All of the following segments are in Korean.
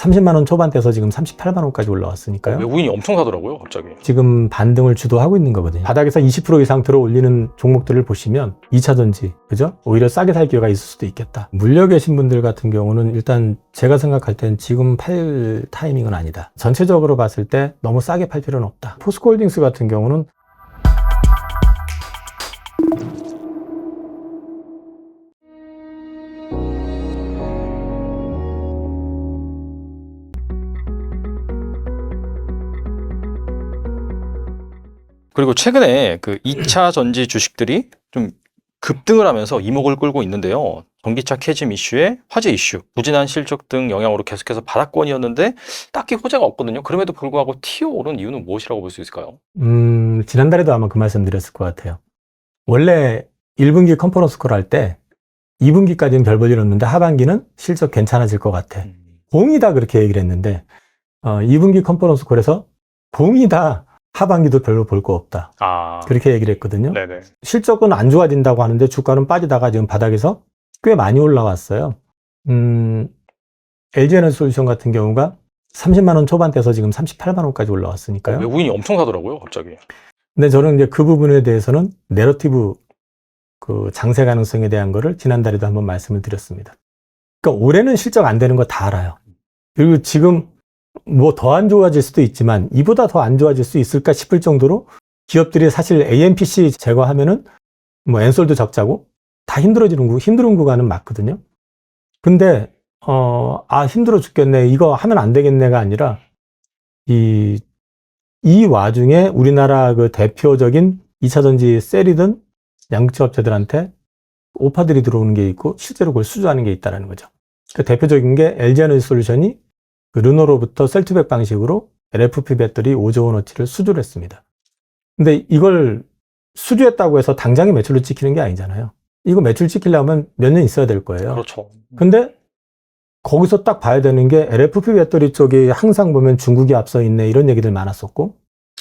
30만 원 초반대에서 지금 38만 원까지 올라왔으니까요. 외국인이 엄청 사더라고요, 갑자기. 지금 반등을 주도하고 있는 거거든요. 바닥에서 20% 이상 들어 올리는 종목들을 보시면 2차 전지, 그죠? 오히려 싸게 살 기회가 있을 수도 있겠다. 물려 계신 분들 같은 경우는 일단 제가 생각할 땐 지금 팔 타이밍은 아니다. 전체적으로 봤을 때 너무 싸게 팔 필요는 없다. 포스코홀딩스 같은 경우는 그리고 최근에 그 2차 전지 주식들이 좀 급등을 하면서 이목을 끌고 있는데요. 전기차 캐즘 이슈에 화재 이슈, 부진한 실적 등 영향으로 계속해서 바닥권이었는데 딱히 호재가 없거든요. 그럼에도 불구하고 튀어 오른 이유는 무엇이라고 볼 수 있을까요? 음, 지난달에도 아마 그 말씀 드렸을 것 같아요. 원래 1분기 컨퍼런스 콜 할 때 2분기까지는 별 볼 일 없는데 하반기는 실적 괜찮아질 것 같아. 공이 다 그렇게 얘기를 했는데 어, 2분기 컨퍼런스 콜에서 공이 다 하반기도 별로 볼 거 없다. 아, 그렇게 얘기를 했거든요. 네네. 실적은 안 좋아진다고 하는데 주가는 빠지다가 지금 바닥에서 꽤 많이 올라왔어요. 음, LG에너지 솔루션 같은 경우가 30만 원 초반대에서 지금 38만 원까지 올라왔으니까요. 외국인이 엄청 사더라고요, 갑자기. 근데 저는 이제 그 부분에 대해서는 내러티브 그 장세 가능성에 대한 거를 지난달에도 한번 말씀을 드렸습니다. 그러니까 올해는 실적 안 되는 거 다 알아요. 그리고 지금 뭐 더 안 좋아질 수도 있지만 이보다 더 안 좋아질 수 있을까 싶을 정도로 기업들이 사실 AMPC 제거하면은 뭐 엔솔도 적자고 다 힘들어지는 구 힘든 구간은 맞거든요. 근데 어, 아 힘들어 죽겠네. 이거 하면 안 되겠네가 아니라 이 이 와중에 우리나라 그 대표적인 2차 전지 셀이든 양극재 업체들한테 오파들이 들어오는 게 있고 실제로 그걸 수주하는 게 있다라는 거죠. 그 대표적인 게 LG에너지 솔루션이 그 르노로부터 셀투백 방식으로 LFP 배터리 5조 원어치를 수주를 했습니다. 근데 이걸 수주했다고 해서 당장에 매출을 찍히는 게 아니잖아요. 이거 매출 찍히려면 몇 년 있어야 될 거예요. 그렇죠. 근데 거기서 딱 봐야 되는 게 LFP 배터리 쪽이 항상 보면 중국이 앞서 있네 이런 얘기들 많았었고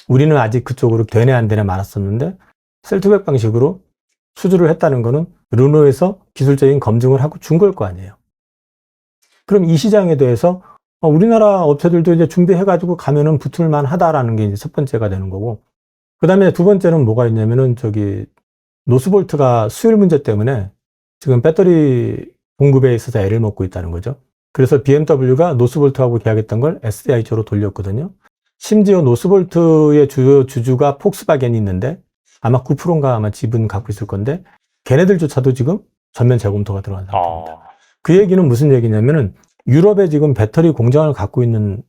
우리는 아직 그쪽으로 되네 안 되네 많았었는데 셀투백 방식으로 수주를 했다는 거는 르노에서 기술적인 검증을 하고 준 걸 거 아니에요. 그럼 이 시장에 대해서 어, 우리나라 업체들도 이제 준비해가지고 가면은 붙을만 하다라는 게 이제 첫 번째가 되는 거고 그 다음에 두 번째는 뭐가 있냐면은 저기 노스볼트가 수율 문제 때문에 지금 배터리 공급에 있어서 애를 먹고 있다는 거죠. 그래서 BMW가 노스볼트하고 계약했던 걸 SDI 쪽으로 돌렸거든요. 심지어 노스볼트의 주요 주주가 폭스바겐이 있는데 아마 9%인가 아마 지분 갖고 있을 건데 걔네들조차도 지금 전면 재검토가 들어간 상태입니다. 아, 그 얘기는 무슨 얘기냐면은 유럽에 지금 배터리 공장을 갖고 있는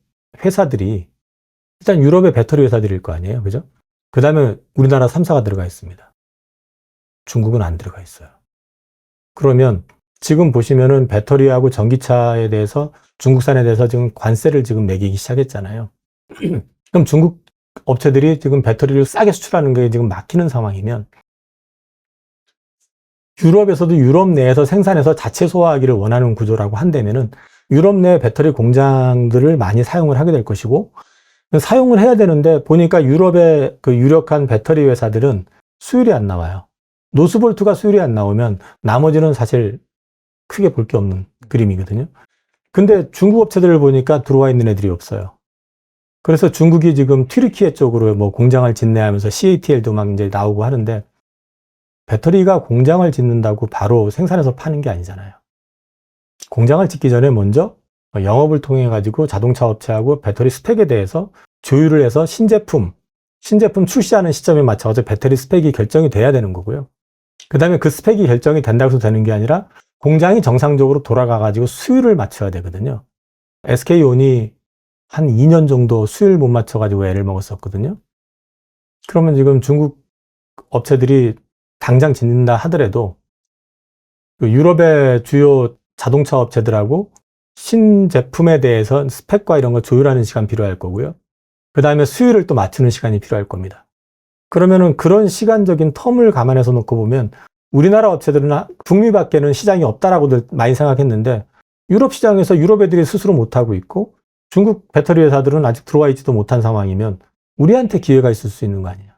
회사들이 일단 유럽의 배터리 회사들일 거 아니에요. 그죠? 그 다음에 우리나라 3사가 들어가 있습니다. 중국은 안 들어가 있어요. 그러면 지금 보시면은 배터리하고 전기차에 대해서 중국산에 대해서 지금 관세를 지금 매기기 시작했잖아요. 그럼 중국 업체들이 지금 배터리를 싸게 수출하는 게 지금 막히는 상황이면 유럽에서도 유럽 내에서 생산해서 자체 소화하기를 원하는 구조라고 한다면은 유럽 내 배터리 공장들을 많이 사용을 하게 될 것이고 사용을 해야 되는데 보니까 유럽의 그 유력한 배터리 회사들은 수율이 안 나와요. 노스볼트가 수율이 안 나오면 나머지는 사실 크게 볼 게 없는 그림이거든요. 근데 중국 업체들을 보니까 들어와 있는 애들이 없어요. 그래서 중국이 지금 튀르키예 쪽으로 뭐 공장을 짓네 하면서 CATL도 막 이제 나오고 하는데 배터리가 공장을 짓는다고 바로 생산해서 파는 게 아니잖아요. 공장을 짓기 전에 먼저 영업을 통해 가지고 자동차 업체하고 배터리 스펙에 대해서 조율을 해서 신제품, 신제품 출시하는 시점에 맞춰서 배터리 스펙이 결정이 돼야 되는 거고요. 그 다음에 그 스펙이 결정이 된다고 해서 되는 게 아니라 공장이 정상적으로 돌아가 가지고 수율을 맞춰야 되거든요. SK온이 한 2년 정도 수율 못 맞춰 가지고 애를 먹었었거든요. 그러면 지금 중국 업체들이 당장 짓는다 하더라도 그 유럽의 주요 자동차 업체들하고 신제품에 대해서 스펙과 이런 거 조율하는 시간 필요할 거고요. 그 다음에 수율을 또 맞추는 시간이 필요할 겁니다. 그러면은 그런 시간적인 텀을 감안해서 놓고 보면 우리나라 업체들은 북미 밖에는 시장이 없다라고들 많이 생각했는데 유럽 시장에서 유럽 애들이 스스로 못하고 있고 중국 배터리 회사들은 아직 들어와 있지도 못한 상황이면 우리한테 기회가 있을 수 있는 거 아니냐.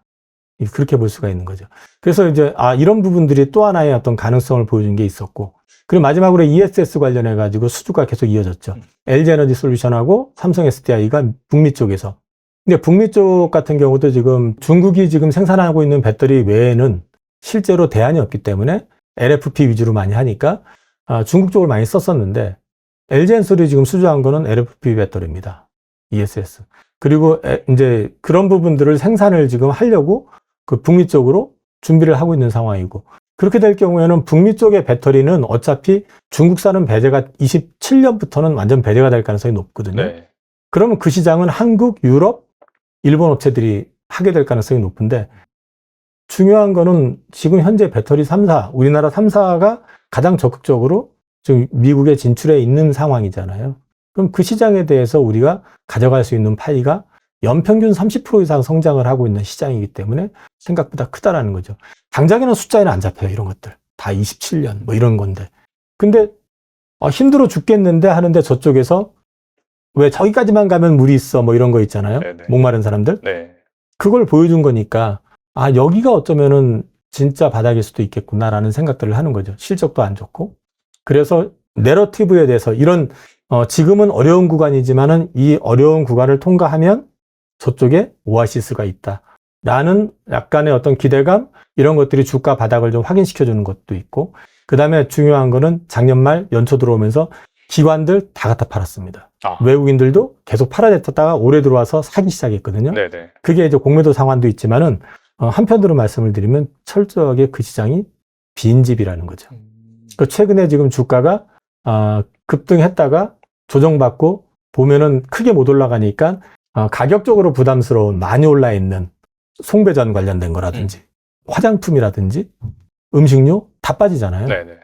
그렇게 볼 수가 있는 거죠. 그래서 이제 아 이런 부분들이 또 하나의 어떤 가능성을 보여준 게 있었고 그리고 마지막으로 ESS 관련해 가지고 수주가 계속 이어졌죠. 음. LG 에너지 솔루션하고 삼성 SDI가 북미 쪽에서. 근데 북미 쪽 같은 경우도 지금 중국이 지금 생산하고 있는 배터리 외에는 실제로 대안이 없기 때문에 LFP 위주로 많이 하니까 아, 중국 쪽을 많이 썼었는데 LG 엔솔이 지금 수주한 거는 LFP 배터리입니다. ESS. 그리고 에- 이제 그런 부분들을 생산을 지금 하려고 그 북미 쪽으로 준비를 하고 있는 상황이고 그렇게 될 경우에는 북미 쪽의 배터리는 어차피 중국산은 배제가 27년부터는 완전 배제가 될 가능성이 높거든요. 네. 그러면 그 시장은 한국, 유럽, 일본 업체들이 하게 될 가능성이 높은데 중요한 거는 지금 현재 배터리 3사, 우리나라 3사가 가장 적극적으로 지금 미국에 진출해 있는 상황이잖아요. 그럼 그 시장에 대해서 우리가 가져갈 수 있는 파이가 연평균 30% 이상 성장을 하고 있는 시장이기 때문에 생각보다 크다라는 거죠. 당장에는 숫자에는 안 잡혀요, 이런 것들. 다 27년, 뭐 이런 건데. 근데, 어, 힘들어 죽겠는데 하는데 저쪽에서 왜 저기까지만 가면 물이 있어, 뭐 이런 거 있잖아요. 네네. 목마른 사람들. 네. 그걸 보여준 거니까, 아, 여기가 어쩌면은 진짜 바닥일 수도 있겠구나라는 생각들을 하는 거죠. 실적도 안 좋고. 그래서 내러티브에 대해서 이런, 어, 지금은 어려운 구간이지만은 이 어려운 구간을 통과하면 저쪽에 오아시스가 있다. 라는 약간의 어떤 기대감, 이런 것들이 주가 바닥을 좀 확인시켜 주는 것도 있고, 그 다음에 중요한 거는 작년 말 연초 들어오면서 기관들 다 갖다 팔았습니다. 아. 외국인들도 계속 팔아냈다가 올해 들어와서 사기 시작했거든요. 네네. 그게 이제 공매도 상환도 있지만은 어, 한편으로 말씀을 드리면 철저하게 그 시장이 빈집이라는 거죠. 그 최근에 지금 주가가 아, 급등했다가 조정받고 보면은 크게 못 올라가니까 어, 가격적으로 부담스러운 많이 올라 있는 송배전 관련된 거라든지 화장품이라든지 음식료 다 빠지잖아요. 네네.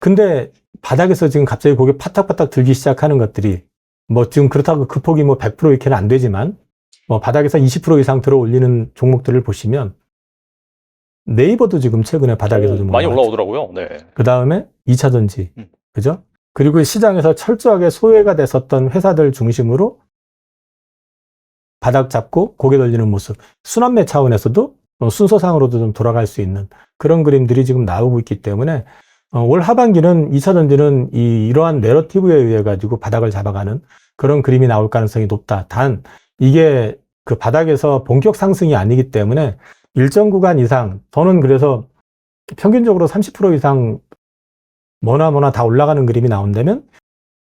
근데 바닥에서 지금 갑자기 고개 파닥파닥 들기 시작하는 것들이 뭐 지금 그렇다고 그 폭이 뭐 100% 이렇게는 안 되지만 뭐 바닥에서 20% 이상 들어 올리는 종목들을 보시면 네이버도 지금 최근에 바닥에서 좀 많이 올라왔죠. 올라오더라고요. 네. 그 다음에 2차 전지, 음. 그죠? 그리고 시장에서 철저하게 소외가 됐었던 회사들 중심으로 바닥 잡고 고개 돌리는 모습, 순환매 차원에서도 어, 순서상으로도 좀 돌아갈 수 있는 그런 그림들이 지금 나오고 있기 때문에 어, 올 하반기는 2차 전지는 이 이러한 내러티브에 의해 가지고 바닥을 잡아가는 그런 그림이 나올 가능성이 높다. 단 이게 그 바닥에서 본격 상승이 아니기 때문에 일정 구간 이상 저는 그래서 평균적으로 30% 이상 뭐나 뭐나 다 올라가는 그림이 나온다면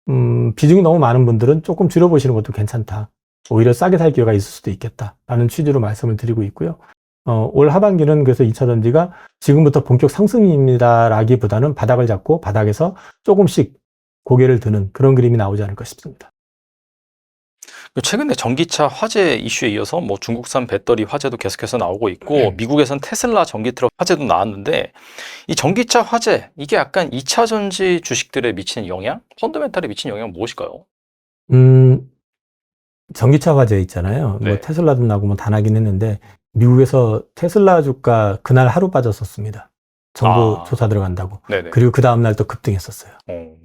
음, 비중이 너무 많은 분들은 조금 줄여보시는 것도 괜찮다. 오히려 싸게 살 기회가 있을 수도 있겠다라는 취지로 말씀을 드리고 있고요. 어, 올 하반기는 그래서 2차 전지가 지금부터 본격 상승입니다라기보다는 바닥을 잡고 바닥에서 조금씩 고개를 드는 그런 그림이 나오지 않을까 싶습니다. 그 최근에 전기차 화재 이슈에 이어서 뭐 중국산 배터리 화재도 계속해서 나오고 있고 네. 미국에선 테슬라 전기 트럭 화재도 나왔는데 이 전기차 화재 이게 약간 2차 전지 주식들에 미치는 영향, 펀더멘탈에 미치는 영향은 무엇일까요? 음, 전기차 화재 있잖아요. 네. 뭐 테슬라도 나고 뭐 다 나긴 했는데 미국에서 테슬라 주가 그날 하루 빠졌었습니다. 정부 아. 조사 들어간다고. 네네. 그리고 그 다음날 또 급등했었어요. 어,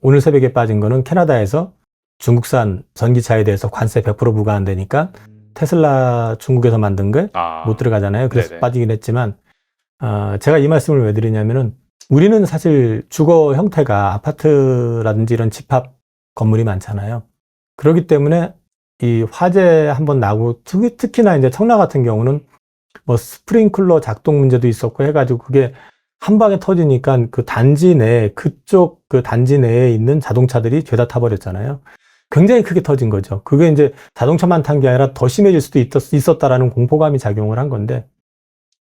오늘 새벽에 빠진 거는 캐나다에서 중국산 전기차에 대해서 관세 100% 부과한다니까 테슬라 중국에서 만든 게못 아, 들어가잖아요. 그래서 네네. 빠지긴 했지만 어, 제가 이 말씀을 왜 드리냐면은 우리는 사실 주거 형태가 아파트라든지 이런 집합 건물이 많잖아요. 그렇기 때문에 이 화재 한번 나고 특히, 특히나 이제 청라 같은 경우는 뭐 스프링클러 작동 문제도 있었고 해가지고 그게 한 방에 터지니까 그 단지 내에 그쪽 그 단지 내에 있는 자동차들이 죄다 타버렸잖아요. 굉장히 크게 터진 거죠. 그게 이제 자동차만 탄 게 아니라 더 심해질 수도 있었, 있었다라는 공포감이 작용을 한 건데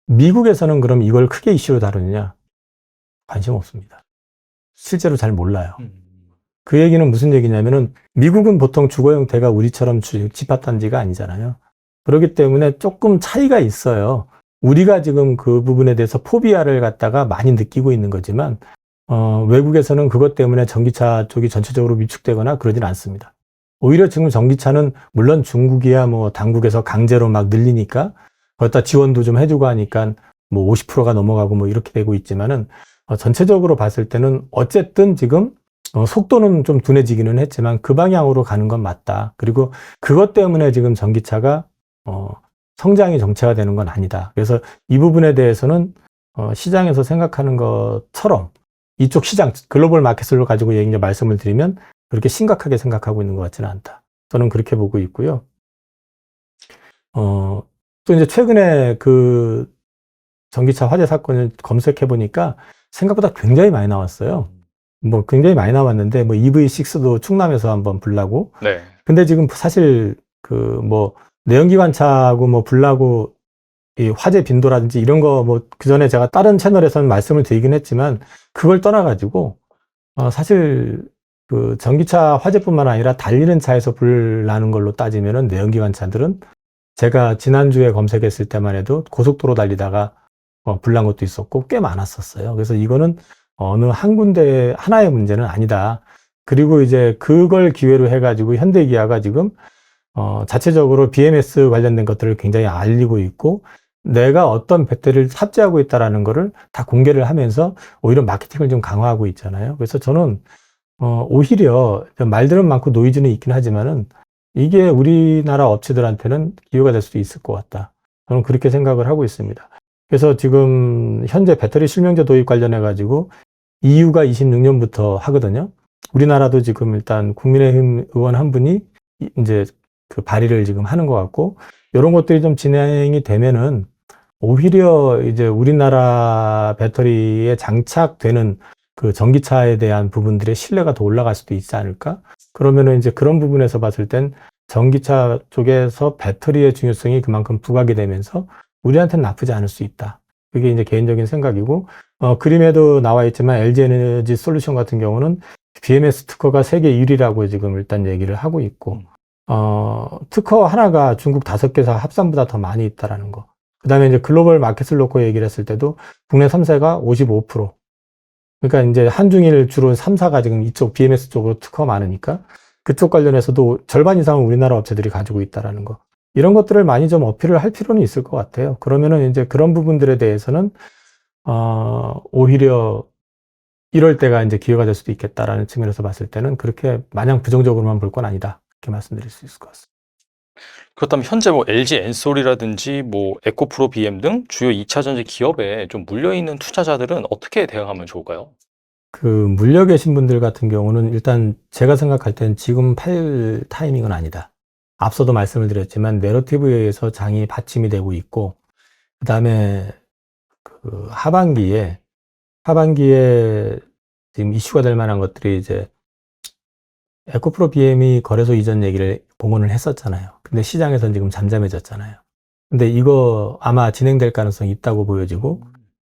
미국에서는 그럼 이걸 크게 이슈로 다루느냐? 관심 없습니다. 실제로 잘 몰라요. 음, 그 얘기는 무슨 얘기냐면은 미국은 보통 주거 형태가 우리처럼 주- 집합단지가 아니잖아요. 그렇기 때문에 조금 차이가 있어요. 우리가 지금 그 부분에 대해서 포비아를 갖다가 많이 느끼고 있는 거지만 어, 외국에서는 그것 때문에 전기차 쪽이 전체적으로 위축되거나 그러진 않습니다. 오히려 지금 전기차는 물론 중국이야 뭐 당국에서 강제로 막 늘리니까 거기다 지원도 좀 해주고 하니까 뭐 50%가 넘어가고 뭐 이렇게 되고 있지만은 어, 전체적으로 봤을 때는 어쨌든 지금 어, 속도는 좀 둔해지기는 했지만 그 방향으로 가는 건 맞다. 그리고 그것 때문에 지금 전기차가 어, 성장이 정체화되는 건 아니다. 그래서 이 부분에 대해서는 어, 시장에서 생각하는 것처럼 이쪽 시장 글로벌 마켓을 가지고 이제 말씀을 드리면 그렇게 심각하게 생각하고 있는 것 같지는 않다. 저는 그렇게 보고 있고요. 어, 또 이제 최근에 그 전기차 화재 사건을 검색해 보니까 생각보다 굉장히 많이 나왔어요. 뭐 굉장히 많이 나왔는데 뭐 EV6도 충남에서 한번 불나고 네. 근데 지금 사실 그 뭐 내연기관차하고 뭐 불나고 이 화재 빈도라든지 이런 거 뭐 그 전에 제가 다른 채널에서는 말씀을 드리긴 했지만 그걸 떠나가지고 어 사실 그 전기차 화재뿐만 아니라 달리는 차에서 불 나는 걸로 따지면은 내연기관차들은 제가 지난주에 검색했을 때만 해도 고속도로 달리다가 어, 불난 것도 있었고 꽤 많았었어요. 그래서 이거는 어느 한 군데 하나의 문제는 아니다. 그리고 이제 그걸 기회로 해가지고 현대기아가 지금 어, 자체적으로 BMS 관련된 것들을 굉장히 알리고 있고 내가 어떤 배터리를 탑재하고 있다라는 거를 다 공개를 하면서 오히려 마케팅을 좀 강화하고 있잖아요. 그래서 저는 어, 오히려 말들은 많고 노이즈는 있긴 하지만은 이게 우리나라 업체들한테는 기회가 될 수도 있을 것 같다. 저는 그렇게 생각을 하고 있습니다. 그래서 지금 현재 배터리 실명제 도입 관련해 가지고 EU가 26년부터 하거든요. 우리나라도 지금 일단 국민의힘 의원 한 분이 이- 이제 그 발의를 지금 하는 것 같고 이런 것들이 좀 진행이 되면은 오히려 이제 우리나라 배터리에 장착되는 그 전기차에 대한 부분들의 신뢰가 더 올라갈 수도 있지 않을까? 그러면은 이제 그런 부분에서 봤을 땐 전기차 쪽에서 배터리의 중요성이 그만큼 부각이 되면서 우리한테는 나쁘지 않을 수 있다. 그게 이제 개인적인 생각이고, 어, 그림에도 나와 있지만 LG 에너지 솔루션 같은 경우는 BMS 특허가 세계 1위라고 지금 일단 얘기를 하고 있고, 어, 특허 하나가 중국 다섯 개사 합산보다 더 많이 있다라는 거. 그 다음에 이제 글로벌 마켓을 놓고 얘기를 했을 때도 국내 3사가 55%. 그러니까 이제 한중일 주로 3사가 지금 이쪽 BMS 쪽으로 특허 많으니까 그쪽 관련해서도 절반 이상은 우리나라 업체들이 가지고 있다라는 거. 이런 것들을 많이 좀 어필을 할 필요는 있을 것 같아요. 그러면은 이제 그런 부분들에 대해서는, 어, 오히려 이럴 때가 이제 기회가 될 수도 있겠다라는 측면에서 봤을 때는 그렇게 마냥 부정적으로만 볼 건 아니다. 이렇게 말씀드릴 수 있을 것 같습니다. 그렇다면 현재 뭐 LG 엔솔이라든지 뭐 에코프로 BM 등 주요 2차 전지 기업에 좀 물려 있는 투자자들은 어떻게 대응하면 좋을까요? 그 물려 계신 분들 같은 경우는 일단 제가 생각할 때는 지금 팔 타이밍은 아니다. 앞서도 말씀을 드렸지만 내러티브에 의해서 장이 받침이 되고 있고 그다음에 그 하반기에 하반기에 지금 이슈가 될 만한 것들이 이제 에코프로 BM이 거래소 이전 얘기를 공언을 했었잖아요. 근데 시장에서는 지금 잠잠해졌잖아요. 근데 이거 아마 진행될 가능성이 있다고 보여지고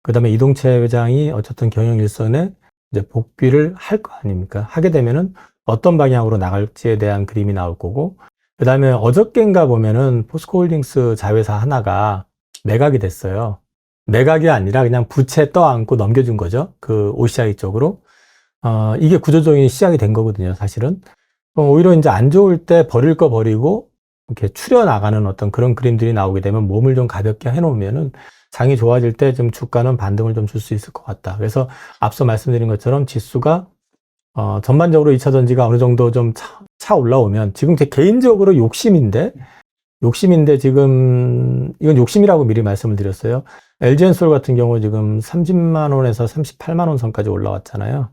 그 다음에 이동채 회장이 어쨌든 경영 일선에 이제 복귀를 할 거 아닙니까? 하게 되면은 어떤 방향으로 나갈지에 대한 그림이 나올 거고, 그 다음에 어저께인가 보면은 포스코홀딩스 자회사 하나가 매각이 됐어요. 매각이 아니라 그냥 부채 떠안고 넘겨준 거죠. 그 OCI 쪽으로. 어, 이게 구조적인 시작이 된 거거든요, 사실은. 어, 오히려 이제 안 좋을 때 버릴 거 버리고 이렇게 추려 나가는 어떤 그런 그림들이 나오게 되면 몸을 좀 가볍게 해놓으면은 장이 좋아질 때 좀 주가는 반등을 좀 줄 수 있을 것 같다. 그래서 앞서 말씀드린 것처럼 지수가 어, 전반적으로 2차 전지가 어느 정도 좀 차, 차 올라오면 지금 제 개인적으로 욕심인데 욕심인데 지금 이건 욕심이라고 미리 말씀을 드렸어요. LG엔솔 같은 경우 지금 30만 원에서 38만 원 선까지 올라왔잖아요.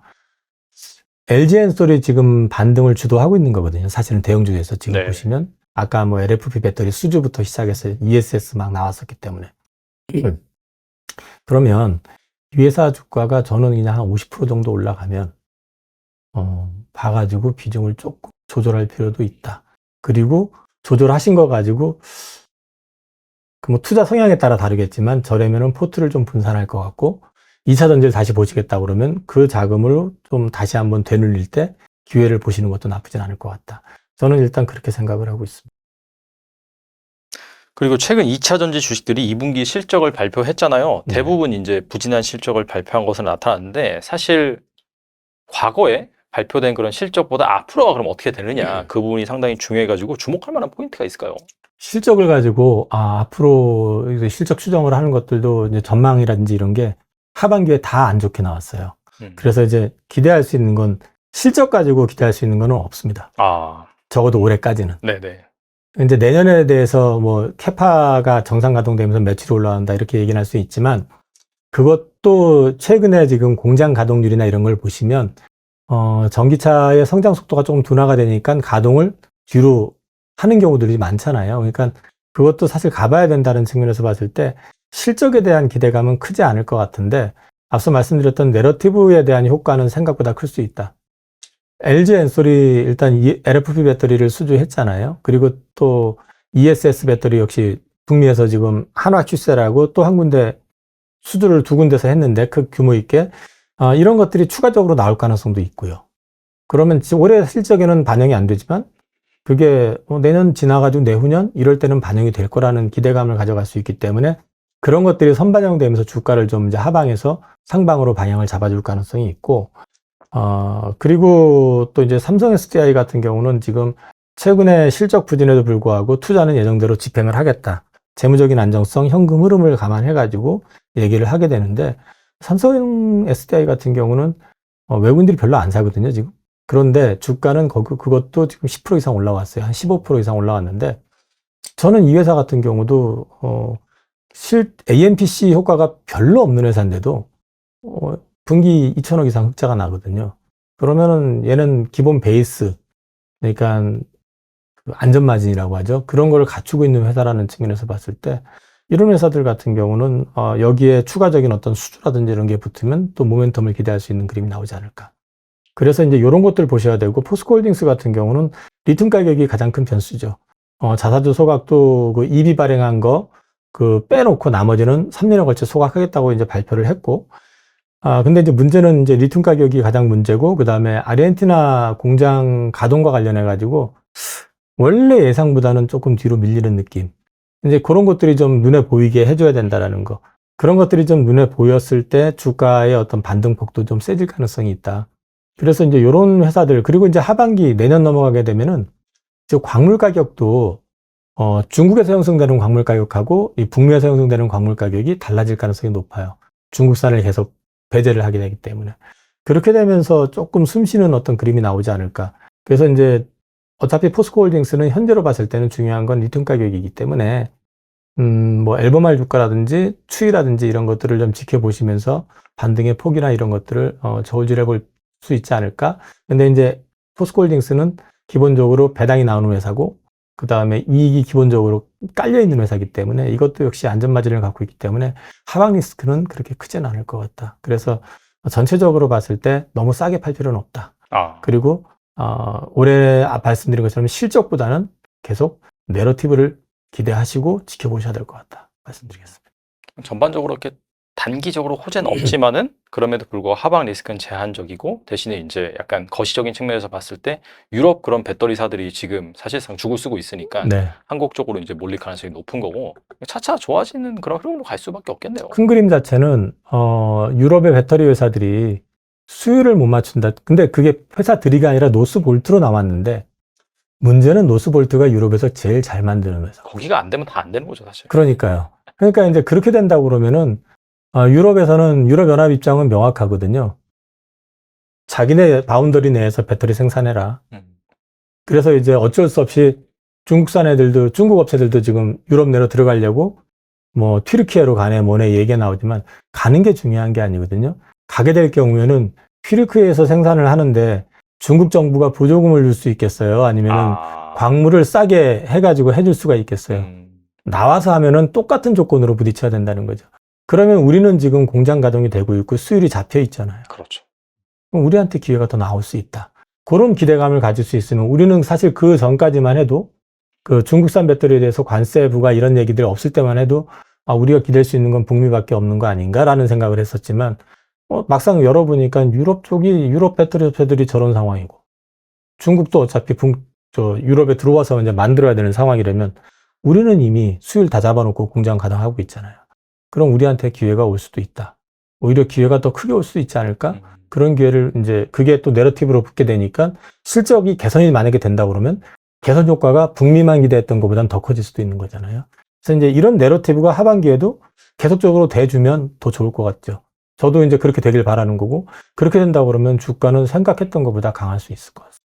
LG엔솔이 지금 반등을 주도하고 있는 거거든요. 사실은 대형주에서 지금 네. 보시면 아까 뭐 LFP 배터리 수주부터 시작해서 ESS 막 나왔었기 때문에 그러면 이 회사 주가가 저는 그냥 한 50% 정도 올라가면 어, 봐가지고 비중을 조금 조절할 필요도 있다. 그리고 조절하신 거 가지고 그 뭐 투자 성향에 따라 다르겠지만 저라면은 포트를 좀 분산할 것 같고 2차 전지를 다시 보시겠다 그러면 그 자금으로 좀 다시 한번 되눌릴 때 기회를 보시는 것도 나쁘진 않을 것 같다. 저는 일단 그렇게 생각을 하고 있습니다. 그리고 최근 2차 전지 주식들이 2분기 실적을 발표했잖아요. 네. 대부분 이제 부진한 실적을 발표한 것으로 나타났는데 사실 과거에 발표된 그런 실적보다 앞으로가 그럼 어떻게 되느냐 그 부분이 상당히 중요해가지고 주목할 만한 포인트가 있을까요? 실적을 가지고 아, 앞으로 실적 추정을 하는 것들도 이제 전망이라든지 이런 게 하반기에 다 안 좋게 나왔어요. 음. 그래서 이제 기대할 수 있는 건 실적 가지고 기대할 수 있는 건 없습니다. 아, 적어도 올해까지는. 네네. 이제 내년에 대해서 뭐 캐파가 정상 가동되면서 매출이 올라간다 이렇게 얘기는 할 수 있지만 그것도 또 최근에 지금 공장 가동률이나 이런 걸 보시면 어, 전기차의 성장 속도가 조금 둔화가 되니까 가동을 뒤로 하는 경우들이 많잖아요. 그러니까 그것도 사실 가봐야 된다는 측면에서 봤을 때 실적에 대한 기대감은 크지 않을 것 같은데 앞서 말씀드렸던 내러티브에 대한 효과는 생각보다 클 수 있다. LG 엔솔이 일단 이 LFP 배터리를 수주했잖아요. 그리고 또 ESS 배터리 역시 북미에서 지금 한화 큐셀하고 또 한 군데 수주를 두 군데서 했는데 그 규모 있게 아, 이런 것들이 추가적으로 나올 가능성도 있고요. 그러면 지- 올해 실적에는 반영이 안 되지만 그게 뭐 내년 지나가지고 내후년 이럴 때는 반영이 될 거라는 기대감을 가져갈 수 있기 때문에 그런 것들이 선반영되면서 주가를 좀 이제 하방에서 상방으로 방향을 잡아줄 가능성이 있고 어, 그리고 또 이제 삼성 SDI 같은 경우는 지금 최근에 실적 부진에도 불구하고 투자는 예정대로 집행을 하겠다. 재무적인 안정성, 현금 흐름을 감안해가지고 얘기를 하게 되는데 삼성 SDI 같은 경우는 어, 외국인들이 별로 안 사거든요, 지금. 그런데 주가는 거, 그것도 지금 10% 이상 올라왔어요. 한 15% 이상 올라왔는데 저는 이 회사 같은 경우도 어, 실 AMPC 효과가 별로 없는 회사인데도 어, 분기 2천억 이상 흑자가 나거든요. 그러면은 얘는 기본 베이스, 그러니까 그 안전 마진이라고 하죠. 그런 걸 갖추고 있는 회사라는 측면에서 봤을 때 이런 회사들 같은 경우는 어, 여기에 추가적인 어떤 수주라든지 이런 게 붙으면 또 모멘텀을 기대할 수 있는 그림이 나오지 않을까. 그래서 이제 이런 것들 보셔야 되고 포스코홀딩스 같은 경우는 리튬 가격이 가장 큰 변수죠. 어, 자사주 소각도 그 EB 발행한 거 그 빼놓고 나머지는 3년에 걸쳐 소각하겠다고 이제 발표를 했고 아, 근데 이제 문제는 이제 리튬 가격이 가장 문제고, 그 다음에 아르헨티나 공장 가동과 관련해 가지고, 원래 예상보다는 조금 뒤로 밀리는 느낌. 이제 그런 것들이 좀 눈에 보이게 해줘야 된다라는 거. 그런 것들이 좀 눈에 보였을 때 주가의 어떤 반등폭도 좀 세질 가능성이 있다. 그래서 이제 이런 회사들, 그리고 이제 하반기 내년 넘어가게 되면은, 이제 광물 가격도, 어, 중국에서 형성되는 광물 가격하고 이 북미에서 형성되는 광물 가격이 달라질 가능성이 높아요. 중국산을 계속 배제를 하게 되기 때문에. 그렇게 되면서 조금 숨쉬는 어떤 그림이 나오지 않을까. 그래서 이제 어차피 포스코 홀딩스는 현재로 봤을 때는 중요한 건 리튬 가격이기 때문에 음, 뭐 앨범할 주가라든지 추이라든지 이런 것들을 좀 지켜보시면서 반등의 폭이나 이런 것들을 어, 저울질해 볼 수 있지 않을까. 근데 이제 포스코 홀딩스는 기본적으로 배당이 나오는 회사고 그 다음에 이익이 기본적으로 깔려 있는 회사이기 때문에 이것도 역시 안전마진을 갖고 있기 때문에 하방 리스크는 그렇게 크지는 않을 것 같다. 그래서 전체적으로 봤을 때 너무 싸게 팔 필요는 없다. 아, 그리고 어, 올해 아- 말씀드린 것처럼 실적보다는 계속 내러티브를 기대하시고 지켜보셔야 될 것 같다. 말씀드리겠습니다. 전반적으로 이렇게 단기적으로 호재는 없지만은 그럼에도 불구하고 하방 리스크는 제한적이고 대신에 이제 약간 거시적인 측면에서 봤을 때 유럽 그런 배터리사들이 지금 사실상 죽을 쓰고 있으니까 네. 한국 쪽으로 이제 몰릴 가능성이 높은 거고 차차 좋아지는 그런 흐름으로 갈 수밖에 없겠네요. 큰 그림 자체는 어, 유럽의 배터리 회사들이 수율을 못 맞춘다. 근데 그게 회사들이가 아니라 노스 볼트로 나왔는데 문제는 노스 볼트가 유럽에서 제일 잘 만드는 회사. 거기가 안 되면 다 안 되는 거죠, 사실. 그러니까요. 그러니까 이제 그렇게 된다고 그러면은 어, 유럽에서는 유럽 연합 입장은 명확하거든요. 자기네 바운더리 내에서 배터리 생산해라. 음. 그래서 이제 어쩔 수 없이 중국산 애들도 중국 업체들도 지금 유럽 내로 들어가려고 뭐 튀르키예로 가네 뭐네 얘기가 나오지만 가는 게 중요한 게 아니거든요. 가게 될 경우에는 튀르키예에서 생산을 하는데 중국 정부가 보조금을 줄 수 있겠어요? 아니면은 아, 광물을 싸게 해가지고 해줄 수가 있겠어요? 음, 나와서 하면은 똑같은 조건으로 부딪혀야 된다는 거죠. 그러면 우리는 지금 공장 가동이 되고 있고 수율이 잡혀 있잖아요. 그렇죠. 그럼 우리한테 기회가 더 나올 수 있다. 그런 기대감을 가질 수 있으면 우리는 사실 그 전까지만 해도 그 중국산 배터리에 대해서 관세 부과 이런 얘기들이 없을 때만 해도 아, 우리가 기댈 수 있는 건 북미밖에 없는 거 아닌가라는 생각을 했었지만 어, 막상 열어보니까 유럽 쪽이 유럽 배터리 업체들이 저런 상황이고 중국도 어차피 북, 저 유럽에 들어와서 이제 만들어야 되는 상황이라면 우리는 이미 수율 다 잡아놓고 공장 가동하고 있잖아요. 그럼 우리한테 기회가 올 수도 있다. 오히려 기회가 더 크게 올 수 있지 않을까? 음, 그런 기회를 이제 그게 또 내러티브로 붙게 되니까 실적이 개선이 만약에 된다 그러면 개선 효과가 북미만 기대했던 것보다는 더 커질 수도 있는 거잖아요. 그래서 이제 이런 내러티브가 하반기에도 계속적으로 돼주면 더 좋을 것 같죠. 저도 이제 그렇게 되길 바라는 거고 그렇게 된다 그러면 주가는 생각했던 것보다 강할 수 있을 것 같습니다.